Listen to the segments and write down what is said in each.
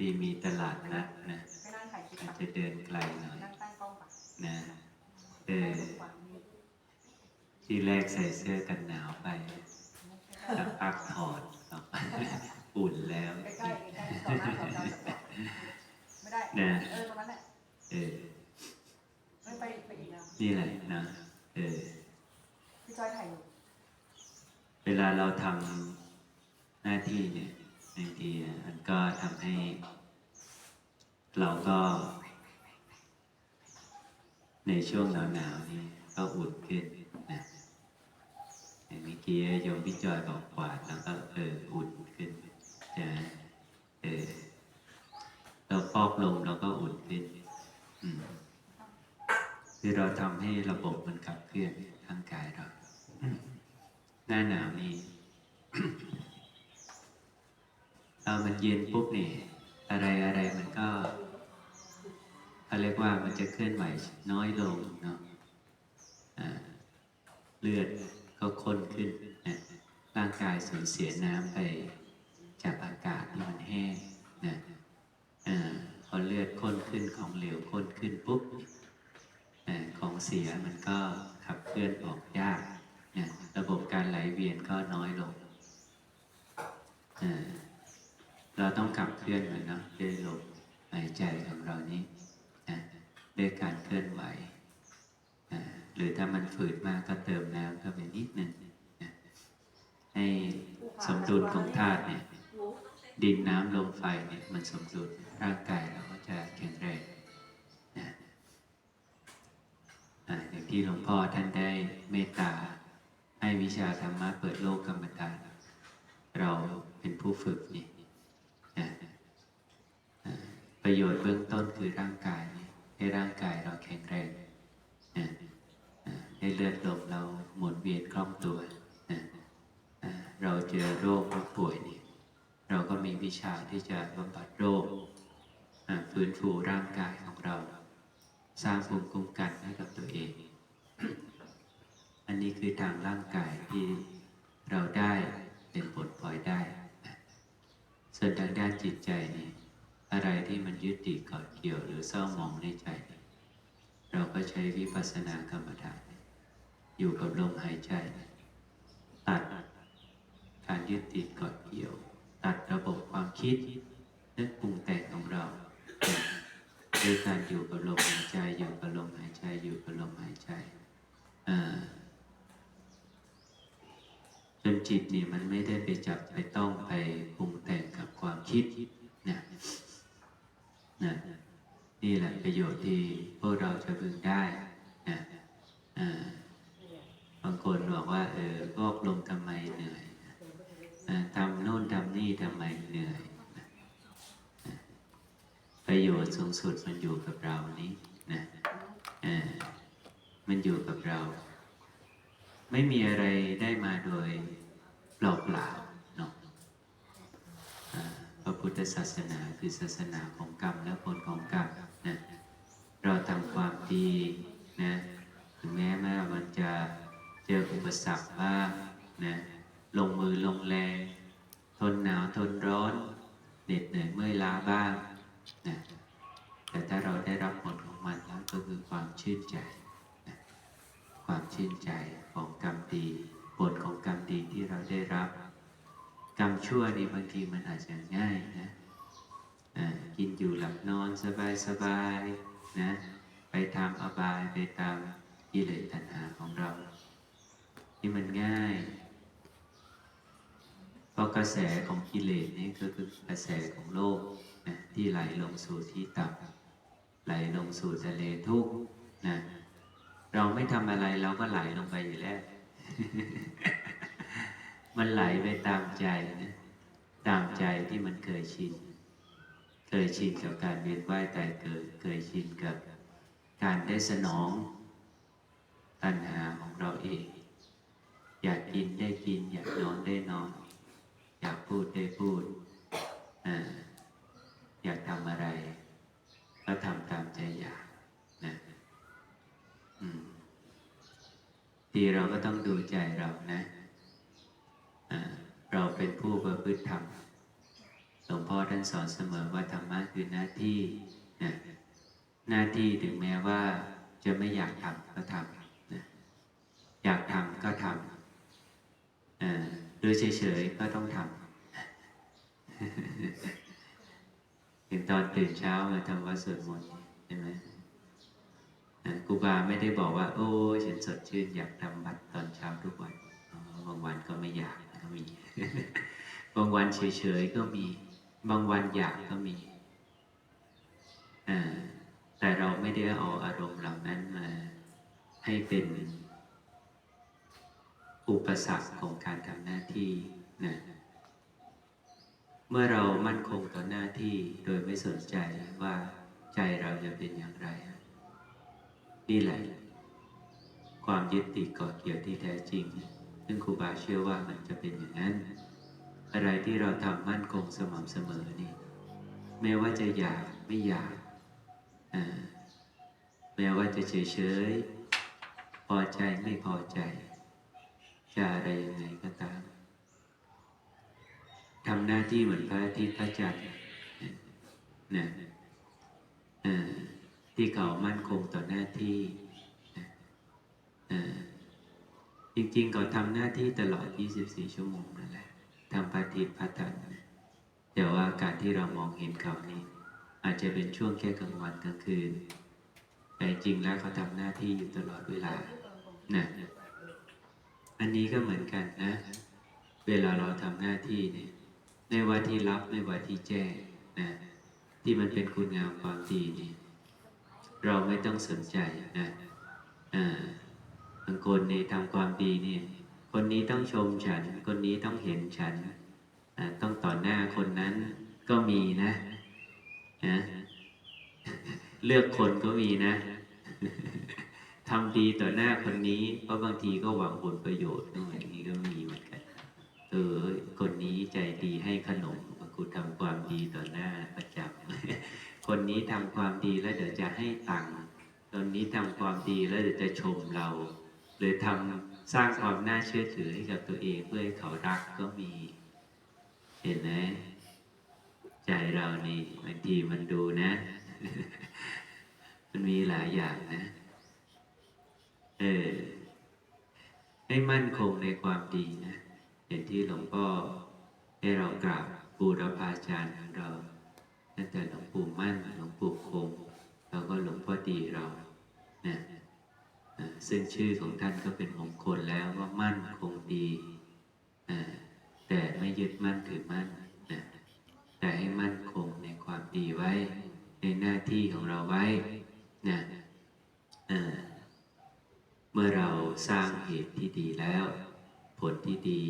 ดีมีตลาดนัดนะไปนั่งถ่ายคลิปอาจก่อนจะเดินไกลหน่อยนั่งตั้งกล้องก่อนนะเออที่แรกใส่เสื้อกันหนาวไปสักพักถอดออกอุ่นแล้วใกล้ๆใกล้ๆต่อหน้าต่อตาต่อไม่ได้นะเออตรงนั้นแหละเออไม่ไปไปอีกแล้วนี่แหละนะเออพี่จอยถ่ายอยู่เวลาเราทำหน้าที่เนี่ยบางทีมันก็ทำให้ เราก็ ในช่วงหนาวๆนี่ก็อุ่นขึ้นนะอย่างเมื่อกี้โยมพี่จอยบอกกวาดแล้วก็เอออุ่นขึ้นจะเออเราฟอกลมเราก็อุ่นขึ้นอืมคือเราทำให้ระบบมันขับเคลื่อนร่างกายเราหน้าหนาวนี่เอามันเย็นปุ๊บนี่อะไรอะไรม เขาเรียกว่ามันจะเคลื่อนไหวน้อยลงเนาะเลือดก็ข้นขึ้นนะร่างกายสูญเสียน้ำไปจากอากาศที่มันแห้งนะพอเลือดข้นขึ้นของเหลวข้นขึ้นปุ๊บของเสียมันก็ขับเคลื่อนออกยากนะระบบการไหลเวียนก็น้อยลง เราต้องขับเคลื่อนมันเนาะด้วยลมหายใจของเรานี้ ด้วยการเคลื่อนไหว หรือถ้ามันฝืดมากก็เติมน้ำเข้าไปนิดนึงให้สมดุลของธาตุเนี่ย ดินน้ำลมไฟเนี่ยมันสมดุลร่างกายเราก็จะแข็งแรงนะอย่างที่หลวงพ่อท่านได้เมตตา ให้วิชาธรรมะเปิดโลกกรรมฐานเราเป็นผู้ฝึกนี่ประโยชน์เบื้องต้นคือร่างกาย ให้ร่างกายเราแข็งแรงให้เลือดลมเราหมุนเวียนคล่องตัว เราเจอโรคหรือป่วยนี่เราก็มีวิชาที่จะบำบัดโรคฟื้นฟูร่างกายของเรา สร้างภูมิคุ้มกันให้กับตัวเอง อันนี้คือทางร่างกายที่เราได้เป็นผลพลอยได้ ส่วนทางด้านจิตใจนี่ อะไรที่มันยึดติดเกาะเกี่ยวหรือเศร้ามองในใจนี่เราก็ใช้วิปัสสนากรรมฐาน อยู่กับลมหายใจ ตัดการยึดติดเกาะเกี่ยว ตัดระบบความคิดนึกปรุงแต่งของเราด้วยการอยู่กับลมหายใจอยู่กับลมหายใจอยู่กับลมหายใจอ่าจนจิตนี่มันไม่ได้ไปจับไปต้องไปปรุงแต่งกับความคิดเนะ นะนี่แหละประโยชน์ที่พวกเราจะพึงได้นะบางคนบอกว่า เออพอกลมทำไมเหนื่อยทำโน่นทำนี่ทำไมเหนื่อยประโยชน์สูงสุดมันอยู่กับเรานี้นะมันอยู่กับเรา ไม่มีอะไรได้มาโดยเปล่าเปล่าๆเนาะอ่าพระพุทธ ศาสนาคือศาสนาของกรรมและผลของกรรมนะเราทำความดีนะถึงแม้แม้มันจะเจออุปสรรคบ้างนะลงมือลงแรง ทนหนาวทนร้อนเหน็ดเหนื่อยเมื่อยล้าบ้างนะแต่ถ้าเราได้รับผลของมันแล้วก็คือความชื่นใจความชื่นใจของกรรมดี ผลของกรรมดีที่เราได้รับ กรรมชั่วนี่บางทีมันอาจจะง่ายนะกินอยู่หลับนอนสบายสบายๆนะไปตามอบายไปตามกิเลสตัณหาของเรา ที่มันง่ายเพราะกระแสของกิเลสนี่ก็คือกระแสของโลกนะที่ไหลลงสู่ที่ต่ำไหลลงสู่ทะเลทุกข์นะเราไม่ทำอะไรเราก็ไหลลงไปอยู่แล้ว มันไหลไปตามใจนะตามใจที่มันเคยชิน เคยชินกับการเวียนว่ายตายเกิด เคยชินกับการได้สนองตัณหาของเราเอง อยากกินได้กิน อยากนอนได้นอน อยากพูดได้พูดออยากทำอะไร ก็ทำตามใจอยากนะทีเราก็ต้องดูใจเรานะ ธรรมหลวงพ่อท่านสอนเสมอว่าธรรมะคือหน้าที่นะหน้าที่ถึงแม้ว่าจะไม่อยากทำก็ทำนะอยากทำก็ทำเอ่อโดยเฉยๆก็ต้องทำถึงตอนตื่นเช้ามาทำวัดสวดมนต์ใช่ไหมครูบาไม่ได้บอกว่า โอ้ฉันสดชื่นอยากทำบัตรตอนเช้าทุกวันบางวันก็ไม่อยากก็มี บางวันเฉยๆก็มี บางวันอยากก็มี แต่เราไม่ได้เอาอารมณ์เหล่านั้นมา ให้เป็นอุปสรรคของการทำหน้าที่นะเมื่อเรามั่นคงต่อหน้าที่โดยไม่สนใจว่าใจเราจะเป็นอย่างไร นี่แหละ ความยึดติดเกาะเกี่ยวที่แท้จริง ซึ่งครูบาเชื่อว่ามันจะเป็นอย่างนั้น อะไรที่เราทำมั่นคงสม่ำเสมอนี่แม้ว่าจะอยากไม่อยากแม้ว่าจะเฉยเฉยพอใจไม่พอใจ จะอะไรยังไงก็ตามทำหน้าที่เหมือนพระอาทิตย์พระจันทร์นะที่เขามั่นคงต่อหน้าที่จริงๆเขาทำหน้าที่ตลอด 24 ชั่วโมงนั่นแหละ ทำพระอาทิตย์พระจันทร์นแต่ว่าการที่เรามองเห็นเขานี่อาจจะเป็นช่วงแค่กลางวันกลางคืน แต่จริงแล้วเขาทำหน้าที่อยู่ตลอดเวลานะอันนี้ก็เหมือนกันนะ เวลาเราทำหน้าที่เนี่ยไม่ว่าที่รับไม่ว่าที่แจ้งนะที่มันเป็นคุณงามความดีนี่เราไม่ต้องสนใจนะอ่าบางคนในทำความดีเนี่ย คนนี้ต้องชมฉัน คนนี้ต้องเห็นฉันต้องต่อหน้าคนนั้นก็มีนะนะเลือกคนก็มีนะทำดีต่อหน้าคนนี้เพราะบางทีก็หวังผลประโยชน์ด้วยอย่างนี้ก็มีเหมือนกัน เออ คนนี้ใจดีให้ขนมกูทำความดีต่อหน้าประจำคนนี้ทำความดีแล้วเดี๋ยวจะให้ตังค์คนนี้ทำความดีแล้วเดี๋ยวจะชมเรา หรือทำ สร้างความน่าเชื่อถือให้กับตัวเองเพื่อให้เขารักก็มี เห็นไหมใจเรานี่บางทีมันดูนะ มันมีหลายอย่างนะ เออให้มั่นคงในความดีนะอย่างที่หลวงพ่อให้เรากราบบูรพาจารย์ของเราตั้งแต่หลวงปู่มั่นหลวงปู่คงแล้วก็หลวงพ่อดีเรา ซึ่งชื่อของท่านก็เป็นมงคลแล้วว่ามั่นคงดี แต่ไม่ยึดมั่นถือมั่นแต่ให้มั่นคงในความดีไว้ ในหน้าที่ของเราไว้นะเมื่อเราสร้างเหตุที่ดีแล้ว ผลที่ดี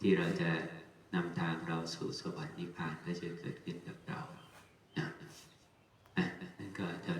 ที่เราจะนำทางเราสู่สวรรค์นิพพานก็จะเกิดขึ้นกับเรานะนั่นก็จะ